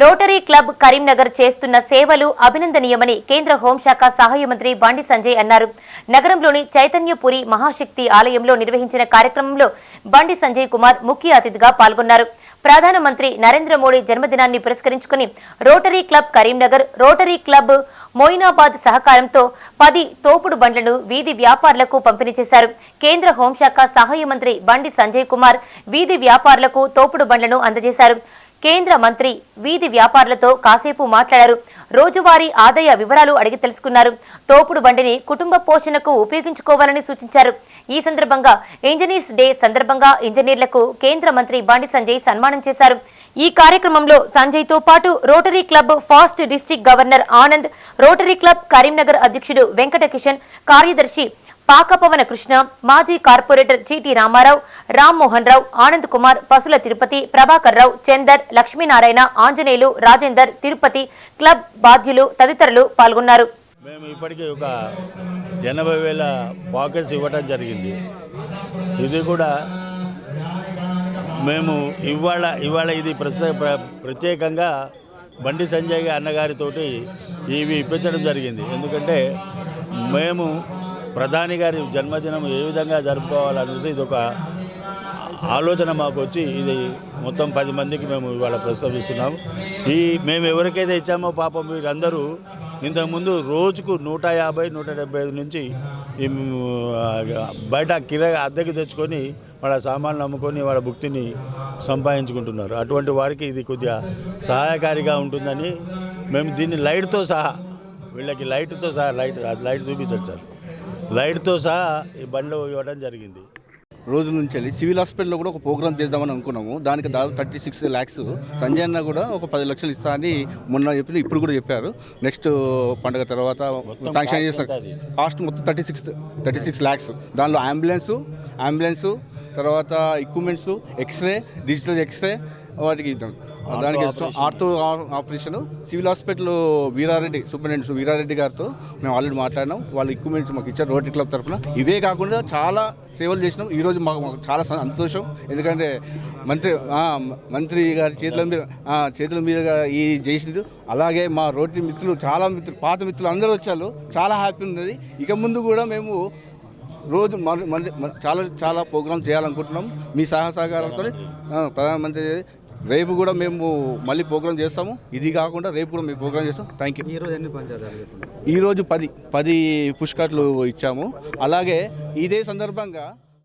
Rotary club Karimnagar చేస్తున్న సేవలు అభినందనీయమని కేంద్ర హోంశాఖ సహాయ మంత్రి బండి సంజయ్ అన్నారు. నగరంలోని చైతన్యపురి మహాశక్తి ఆలయంలో నిర్వహించిన కార్యక్రమంలో బండి సంజయ్ కుమార్ ముఖ్య అతిథిగా పాల్గొన్నారు. ప్రధానమంత్రి నరేంద్ర మోడీ జన్మదినాన్ని పురస్కరించుకుని rotary club Karimnagar rotary club Moinabad సహకారంతో పది తోపుడు బండ్లను వీధి వ్యాపారులకు పంపిణీ చేశారు. కేంద్ర హోంశాఖ సహాయ మంత్రి బండి సంజయ్ కుమార్ వీధి వ్యాపారులకు తోపుడు బండ్లను అందజేశారు. కేంద్ర మంత్రి వీధి వ్యాపారులతో కాసేపు మాట్లాడారు. రోజువారీ ఆదాయ వివరాలు అడిగి తెలుసుకున్నారు. తోపుడు బండిని కుటుంబ పోషణకు ఉపయోగించుకోవాలని సూచించారు. ఈ సందర్భంగా ఇంజనీర్స్ డే సందర్భంగా ఇంజనీర్లకు కేంద్ర మంత్రి బండి సంజయ్ సన్మానం చేశారు. ఈ కార్యక్రమంలో సంజయ్తో పాటు rotary club past district governor Anand rotary club Karimnagar అధ్యక్షుడు వెంకట కిషన్ కార్యదర్శి పాకపవన కృష్ణ మాజీ కార్పొరేటర్ చీటి రామారావు రామ్మోహన్ రావు ఆనంద్ కుమార్ పసుల తిరుపతి ప్రభాకర్ రావు చందర్ లక్ష్మీనారాయణ ఆంజనేయులు రాజేందర్ తిరుపతి క్లబ్ బాధ్యులు తదితరులు పాల్గొన్నారు. మేము ఇప్పటికీ ఒక ఎనభై వేల పాకెట్స్ ఇవ్వటం జరిగింది. ఇది కూడా మేము ఇవాళ ఇవాళ ఇది ప్ర- ప్రత్యేకంగా బండి సంజయ్ అన్నగారితోటి ఇవి ఇప్పించడం జరిగింది. ఎందుకంటే మేము ప్రధాని గారి జన్మదినం ఏ విధంగా జరుపుకోవాలనేసి ఇది ఒక ఆలోచన మాకు వచ్చి ఇది మొత్తం పది మందికి మేము ఇవాళ ప్రస్తావిస్తున్నాము ఈ మేము ఎవరికైతే ఇచ్చామో పాపం వీరందరూ ఇంతకుముందు రోజుకు నూట యాభై నూట డెబ్బై ఐదు నుంచి బయట కిర అద్దెకి తెచ్చుకొని వాళ్ళ సామాన్లు అమ్ముకొని వాళ్ళ భుక్తిని సంపాదించుకుంటున్నారు. అటువంటి వారికి ఇది కొద్దిగా సహాయకారిగా ఉంటుందని మేము దీన్ని లైట్తో సహా వీళ్ళకి లైట్తో సహా లైట్ లైట్ చూపించండి సార్. లైట్తో సహా ఈ బండ్లు ఇవ్వడం జరిగింది. రోజు నుంచి వెళ్ళి సివిల్ హాస్పిటల్లో కూడా ఒక ప్రోగ్రామ్ చేద్దామని అనుకున్నాము. దానికి దాదాపు థర్టీ సిక్స్ ల్యాక్స్. సంజయ్ అన్న కూడా ఒక పది లక్షలు ఇస్తా అని మొన్న చెప్పి ఇప్పుడు కూడా చెప్పారు. నెక్స్ట్ పండుగ తర్వాత శాంక్షన్ చేస్తాం? కాస్ట్ మొత్తం thirty six thirty six lakhs. దానిలో అంబులెన్సు అంబులెన్సు తర్వాత equipments X-ray digital x ray వాటికి ఇద్దాం. దానికి. Ortho operation. Civil hospital Veera Reddy superintendent Veera Reddy గారితో మేము ఆల్రెడీ మాట్లాడినాం. వాళ్ళ ఎక్విప్మెంట్స్ మాకు ఇచ్చారు రోటరీ క్లబ్ తరఫున. ఇవే కాకుండా చాలా సేవలు చేసినాం. ఈరోజు మాకు మాకు చాలా సంతోషం. ఎందుకంటే మంత్రి మంత్రి గారి చేతుల మీద చేతుల మీదుగా ఈ చేసింది అలాగే మా రోటరీ మిత్రులు చాలా మిత్రులు పాత మిత్రులు అందరూ వచ్చారు. చాలా హ్యాపీ ఉన్నది. ఇక ముందు కూడా మేము రోజు చాలా చాలా ప్రోగ్రామ్ చేయాలనుకుంటున్నాం. మీ సహకారంతో ప్రధానమంత్రి రేపు కూడా మేము మళ్ళీ ప్రోగ్రామ్ చేస్తాము. ఇది కాకుండా రేపు కూడా మేము ప్రోగ్రామ్ చేస్తాం. థ్యాంక్ యూ ఈరోజు ఎన్ని పంచాయతీలు చెప్తున్నారు ఈరోజు పది పది పుష్కట్లు ఇచ్చాము. అలాగే ఇదే సందర్భంగా